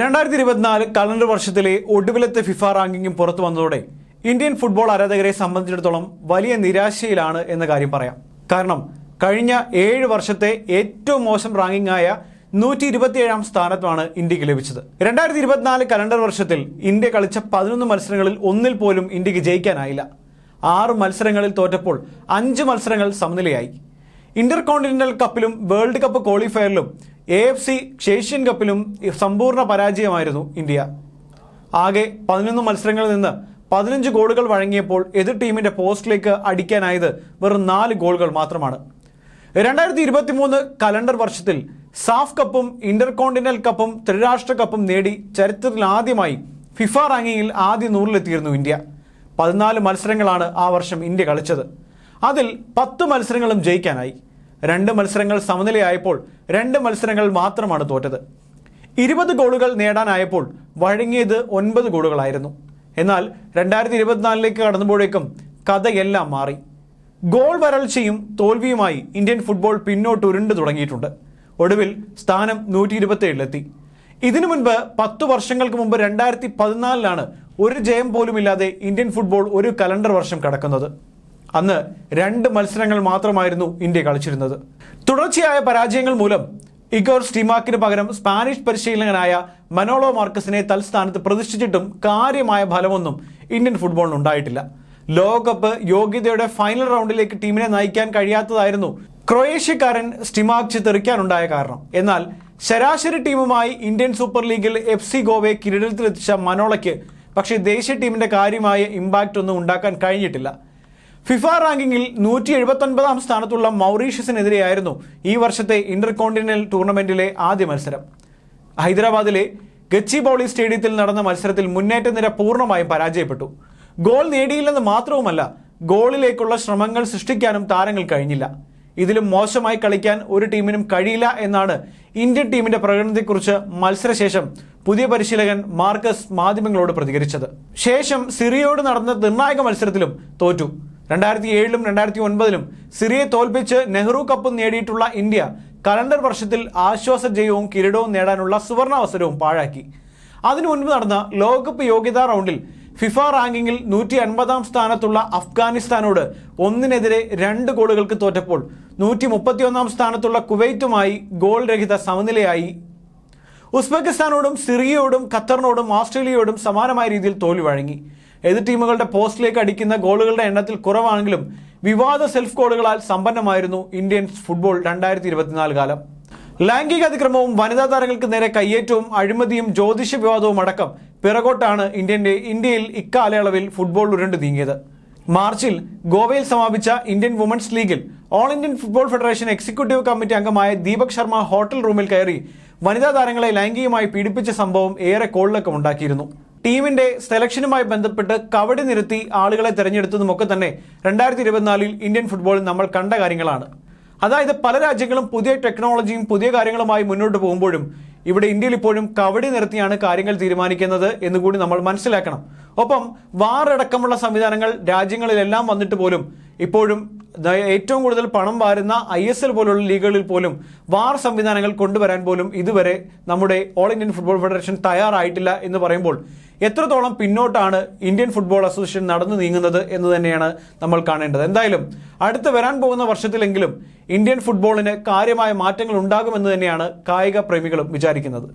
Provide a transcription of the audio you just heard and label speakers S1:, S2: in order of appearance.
S1: രണ്ടായിരത്തി ഇരുപത്തിനാല് കലണ്ടർ വർഷത്തിലെ ഒടുവിലത്തെ ഫിഫ റാങ്കിങ്ങും പുറത്തു വന്നതോടെ ഇന്ത്യൻ ഫുട്ബോൾ ആരാധകരെ സംബന്ധിച്ചിടത്തോളം വലിയ നിരാശയിലാണ് എന്ന കാര്യം പറയാം. കാരണം കഴിഞ്ഞ ഏഴ് വർഷത്തെ ഏറ്റവും മോശം റാങ്കിംഗ് ആയ നൂറ്റി ഇരുപത്തിയേഴാം സ്ഥാനത്താണ് ഇന്ത്യയ്ക്ക് ലഭിച്ചത്. രണ്ടായിരത്തി ഇരുപത്തിനാല് കലണ്ടർ വർഷത്തിൽ ഇന്ത്യ കളിച്ച പതിനൊന്ന് മത്സരങ്ങളിൽ ഒന്നിൽ പോലും ഇന്ത്യയ്ക്ക് ജയിക്കാനായില്ല. ആറ് മത്സരങ്ങളിൽ തോറ്റപ്പോൾ അഞ്ച് മത്സരങ്ങൾ സമനിലയായി. ഇന്റർ കോണ്ടിനെന്റൽ കപ്പിലും വേൾഡ് കപ്പ് ക്വാളിഫയറിലും എ എഫ് സി ഏഷ്യൻ കപ്പിലും സമ്പൂർണ പരാജയമായിരുന്നു ഇന്ത്യ. ആകെ പതിനൊന്ന് മത്സരങ്ങളിൽ നിന്ന് പതിനഞ്ച് ഗോളുകൾ വഴങ്ങിയപ്പോൾ എതിർ ടീമിന്റെ പോസ്റ്റിലേക്ക് അടിക്കാനായത് വെറും നാല് ഗോളുകൾ മാത്രമാണ്. രണ്ടായിരത്തി ഇരുപത്തി മൂന്ന് കലണ്ടർ വർഷത്തിൽ സാഫ് കപ്പും ഇന്റർ കോണ്ടിനൽ കപ്പും ത്രിരാഷ്ട്ര കപ്പും നേടി ചരിത്രത്തിൽ ആദ്യമായി ഫിഫ റാങ്കിങ്ങിൽ ആദ്യ നൂറിലെത്തിയിരുന്നു ഇന്ത്യ. പതിനാല് മത്സരങ്ങളാണ് ആ വർഷം ഇന്ത്യ കളിച്ചത്. അതിൽ പത്ത് മത്സരങ്ങളും ജയിക്കാനായി. രണ്ട് മത്സരങ്ങൾ സമനിലയായപ്പോൾ രണ്ട് മത്സരങ്ങൾ മാത്രമാണ് തോറ്റത്. ഇരുപത് ഗോളുകൾ നേടാനായപ്പോൾ വഴങ്ങിയത് ഒൻപത് ഗോളുകളായിരുന്നു. എന്നാൽ രണ്ടായിരത്തി ഇരുപത്തിനാലിലേക്ക് കടന്നുമ്പോഴേക്കും കഥയെല്ലാം മാറി. ഗോൾ വരൾച്ചയും തോൽവിയുമായി ഇന്ത്യൻ ഫുട്ബോൾ പിന്നോട്ട് ഉരുണ്ടു തുടങ്ങിയിട്ടുണ്ട്. ഒടുവിൽ സ്ഥാനം നൂറ്റി ഇരുപത്തിയേഴിലെത്തി ഇതിനു മുൻപ് പത്തു വർഷങ്ങൾക്ക് മുമ്പ് രണ്ടായിരത്തി പതിനാലിലാണ് ഒരു ജയം പോലുമില്ലാതെ ഇന്ത്യൻ ഫുട്ബോൾ ഒരു കലണ്ടർ വർഷം കടക്കുന്നത്. അന്ന് രണ്ട് മത്സരങ്ങൾ മാത്രമായിരുന്നു ഇന്ത്യ കളിച്ചിരുന്നത്. തുടർച്ചയായ പരാജയങ്ങൾ മൂലം ഇഗോർ സ്റ്റിമാക്കിന് പകരം സ്പാനിഷ് പരിശീലകനായ മനോളോ മാർക്കസിനെ തൽസ്ഥാനത്ത് പ്രതിഷ്ഠിച്ചിട്ടും കാര്യമായ ഫലമൊന്നും ഇന്ത്യൻ ഫുട്ബോളിന് ഉണ്ടായിട്ടില്ല. ലോകകപ്പ് യോഗ്യതയുടെ ഫൈനൽ റൗണ്ടിലേക്ക് ടീമിനെ നയിക്കാൻ കഴിയാത്തതായിരുന്നു ക്രൊയേഷ്യക്കാരൻ സ്റ്റിമാക്ച് ചിത്തെറിക്കാനുണ്ടായ കാരണം. എന്നാൽ ശരാശരി ടീമുമായി ഇന്ത്യൻ സൂപ്പർ ലീഗിൽ എഫ് സി ഗോവയെ കിരീടത്തിലെത്തിച്ച മനോളയ്ക്ക് പക്ഷേ ദേശീയ ടീമിന്റെ കാര്യമായ ഇമ്പാക്റ്റ് ഒന്നും ഉണ്ടാക്കാൻ കഴിഞ്ഞിട്ടില്ല. ഫിഫ റാങ്കിങ്ങിൽ നൂറ്റി എഴുപത്തൊൻപതാം സ്ഥാനത്തുള്ള മൗറീഷ്യസിനെതിരെയായിരുന്നു ഈ വർഷത്തെ ഇന്റർ കോണ്ടിനെന്റൽ ടൂർണമെന്റിലെ ആദ്യ മത്സരം. ഹൈദരാബാദിലെ ഗച്ചി ഗച്ചിബൌളി സ്റ്റേഡിയത്തിൽ നടന്ന മത്സരത്തിൽ മുന്നേറ്റ നിര പൂർണമായും പരാജയപ്പെട്ടു. ഗോൾ നേടിയില്ലെന്ന് മാത്രവുമല്ല ഗോളിലേക്കുള്ള ശ്രമങ്ങൾ സൃഷ്ടിക്കാനും താരങ്ങൾ കഴിഞ്ഞില്ല. ഇതിലും മോശമായി കളിക്കാൻ ഒരു ടീമിനും കഴിയില്ല എന്നാണ് ഇന്ത്യൻ ടീമിന്റെ പ്രകടനത്തെക്കുറിച്ച് മത്സരശേഷം പുതിയ പരിശീലകൻ മാർക്കസ് മാധ്യമങ്ങളോട് പ്രതികരിച്ചത്. ശേഷം സിറിയോട് നടന്ന നിർണായക മത്സരത്തിലും തോറ്റു. രണ്ടായിരത്തി ഏഴിലും രണ്ടായിരത്തി ഒൻപതിലും സിറിയെ തോൽപ്പിച്ച് നെഹ്റു കപ്പ് നേടിയിട്ടുള്ള ഇന്ത്യ കലണ്ടർ വർഷത്തിൽ ആശ്വാസ ജയവും കിരീടവും നേടാനുള്ള സുവർണാവസരവും പാഴാക്കി. അതിനു മുൻപ് നടന്ന ലോകകപ്പ് യോഗ്യതാ റൗണ്ടിൽ ഫിഫ റാങ്കിങ്ങിൽ നൂറ്റി അൻപതാം സ്ഥാനത്തുള്ള അഫ്ഗാനിസ്ഥാനോട് ഒന്നിനെതിരെ രണ്ട് ഗോളുകൾക്ക് തോറ്റപ്പോൾ നൂറ്റി മുപ്പത്തിയൊന്നാം സ്ഥാനത്തുള്ള കുവൈറ്റുമായി ഗോൾ രഹിത സമനിലയായി. ഉസ്ബെക്കിസ്ഥാനോടും സിറിയയോടും ഖത്തറിനോടും ഓസ്ട്രേലിയയോടും സമാനമായ രീതിയിൽ തോൽവി വഴങ്ങി. എതിർ ടീമുകളുടെ പോസ്റ്റിലേക്ക് അടിക്കുന്ന ഗോളുകളുടെ എണ്ണത്തിൽ കുറവാണെങ്കിലും വിവാദ സെൽഫ് ഗോളുകളാൽ സമ്പന്നമായിരുന്നു ഇന്ത്യൻ ഫുട്ബോൾ രണ്ടായിരത്തി ഇരുപത്തിനാല് കാലം. ലൈംഗിക അതിക്രമവും വനിതാ താരങ്ങൾക്ക് നേരെ കയ്യേറ്റവും അഴിമതിയും ജ്യോതിഷ വിവാദവും അടക്കം പിറകോട്ടാണ് ഇന്ത്യന്റെ ഇന്ത്യയിൽ ഇക്കാലയളവിൽ ഫുട്ബോൾ ഉരുണ്ടു നീങ്ങിയത്. മാർച്ചിൽ ഗോവയിൽ സമാപിച്ച ഇന്ത്യൻ വുമൻസ് ലീഗിൽ all Indian football federation executive committee അംഗമായ ദീപക് ശർമ്മ ഹോട്ടൽ റൂമിൽ കയറി വനിതാ താരങ്ങളെ ലൈംഗികമായി പീഡിപ്പിച്ച സംഭവം ഏറെ കോളിലൊക്കെ ഉണ്ടാക്കിയിരുന്നു ടീമിന്റെ സെലക്ഷനുമായി ബന്ധപ്പെട്ട് കവടി നിരത്തി ആളുകളെ തെരഞ്ഞെടുത്തതുമൊക്കെ തന്നെ രണ്ടായിരത്തി ഇരുപത്തിനാലിൽ ഇന്ത്യൻ ഫുട്ബോളിൽ നമ്മൾ കണ്ട കാര്യങ്ങളാണ്. അതായത് പല രാജ്യങ്ങളും പുതിയ ടെക്നോളജിയും പുതിയ കാര്യങ്ങളുമായി മുന്നോട്ട് പോകുമ്പോഴും ഇവിടെ ഇന്ത്യയിൽ ഇപ്പോഴും കവടി നിരത്തിയാണ് കാര്യങ്ങൾ തീരുമാനിക്കുന്നത് എന്നുകൂടി നമ്മൾ മനസ്സിലാക്കണം. ഒപ്പം വാറടക്കമുള്ള സംവിധാനങ്ങൾ രാജ്യങ്ങളിലെല്ലാം വന്നിട്ട് പോലും ഇപ്പോഴും ഏറ്റവും കൂടുതൽ പണം വാരുന്ന ഐ എസ് എൽ പോലുള്ള ലീഗുകളിൽ പോലും വാർ സംവിധാനങ്ങൾ കൊണ്ടുവരാൻ പോലും ഇതുവരെ നമ്മുടെ ഓൾ ഇന്ത്യൻ ഫുട്ബോൾ ഫെഡറേഷൻ തയ്യാറായിട്ടില്ല എന്ന് പറയുമ്പോൾ എത്രത്തോളം പിന്നോട്ടാണ് ഇന്ത്യൻ ഫുട്ബോൾ അസോസിയേഷൻ നടന്നു നീങ്ങുന്നത് എന്ന് തന്നെയാണ് നമ്മൾ കാണേണ്ടത്. എന്തായാലും അടുത്ത് വരാൻ പോകുന്ന വർഷത്തിലെങ്കിലും ഇന്ത്യൻ ഫുട്ബോളിന് കാര്യമായ മാറ്റങ്ങൾ ഉണ്ടാകുമെന്ന് തന്നെയാണ് കായിക പ്രേമികളും വിചാരിക്കുന്നത്.